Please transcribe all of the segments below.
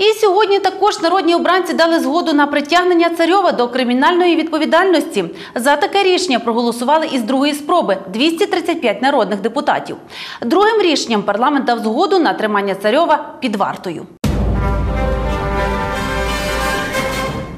І сьогодні також народні обранці дали згоду на притягнення царьова до кримінальної відповідальності. За таке рішення проголосували із другої спроби 235 народних депутатів. Другим рішенням парламент дав згоду на тримання царьова під вартою.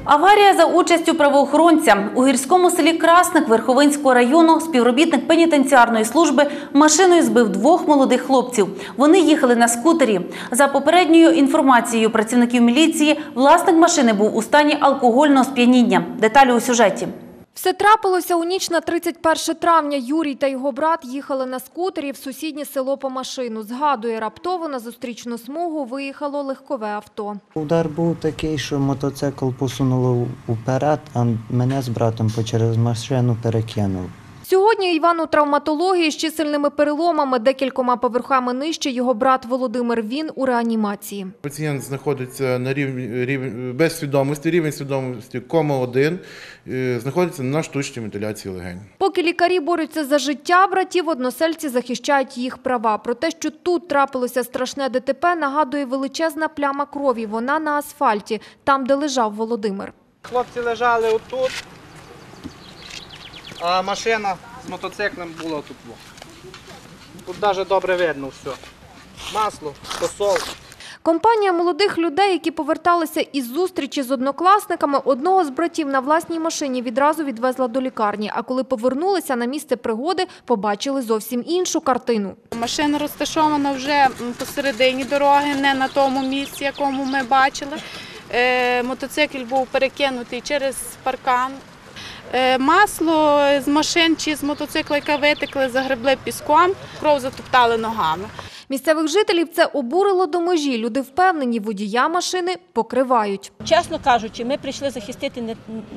Аварія за участю правоохоронця у гірському селі Красник Верховинського району співробітник пенітенціарної служби машиною збив двох молодих хлопців. Вони їхали на скутері. За попередньою інформацією працівників міліції, власник машини був у стані алкогольного сп'яніння. Деталі у сюжеті. Все трапилося у ніч на 31 травня. Юрій та його брат їхали на скутері в сусіднє село по машину. Згадує, раптово на зустрічну смугу виїхало легкове авто. Удар був такий, що мотоцикл посунуло вперед, а мене з братом через машину перекинув. Сьогодні Іван у травматології з чисельними переломами, декількома поверхами нижче його брат Володимир. Він у реанімації. Пацієнт знаходиться на рівні, рівні без свідомості, рівень свідомості кома 1, е, знаходиться на штучній вентиляції легень. Поки лікарі борються за життя братів, односельці захищають їх права. Про те, що тут трапилося страшне ДТП, нагадує величезна пляма крові. Вона на асфальті, там, де лежав Володимир. Хлопці лежали отут, а машина з мотоциклом була тут. Тут навіть добре видно все. Масло, посол. Компанія молодих людей, які поверталися із зустрічі з однокласниками, одного з братів на власній машині відразу відвезла до лікарні. А коли повернулися на місце пригоди, побачили зовсім іншу картину. Машина розташована вже посередині дороги, не на тому місці, якому ми бачили. Е, Мотоцикл був перекинутий через паркан. Е, Масло з машин чи з мотоцикла, яке витекли, загребли піском, кров затоптали ногами. Місцевих жителів це обурило до межі. Люди впевнені, водія машини покривають. Чесно кажучи, ми прийшли захистити не,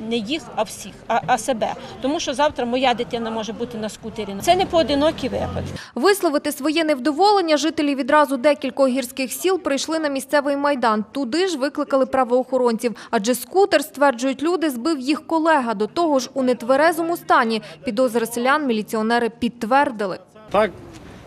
не їх, а всіх, а, а себе. Тому що завтра моя дитина може бути на скутері. Це не поодинокий випадок. Висловити своє невдоволення жителі відразу декількох гірських сіл прийшли на місцевий майдан. Туди ж викликали правоохоронців, адже скутер, стверджують люди, збив їх колега. До того ж у нетверезому стані. Підозри селян міліціонери підтвердили. Так,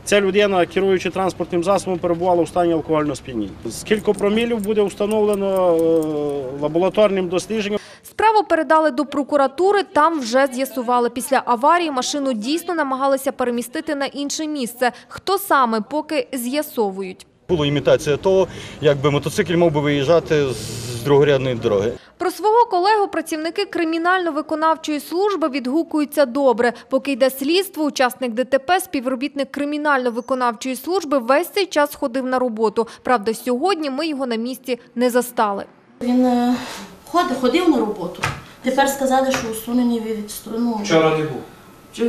ця людина, керуючи транспортним засобом, перебувала у стані алкогольного сп'яніння. Скільки промілів буде встановлено е, лабораторним дослідженням. Справу передали до прокуратури, там вже з'ясували. Після аварії машину дійсно намагалися перемістити на інше місце. Хто саме, поки з'ясовують. Була імітація того, якби мотоцикл мав би виїжджати з другорядної дороги. Про свого колегу працівники кримінально-виконавчої служби відгукуються добре. Поки йде слідство, учасник ДТП, співробітник кримінально-виконавчої служби весь цей час ходив на роботу. Правда, сьогодні ми його на місці не застали. Він е, ходив, ходив на роботу. Тепер сказали, що усунений від сторону. Вчора не був.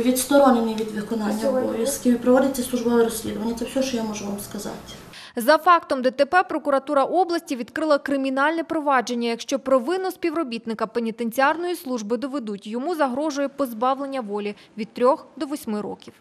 Відсторонений від виконання обов'язків. Проводиться службове розслідування. Це все, що я можу вам сказати. За фактом ДТП прокуратура області відкрила кримінальне провадження. Якщо провину співробітника пенітенціарної служби доведуть, йому загрожує позбавлення волі від 3 до 8 років.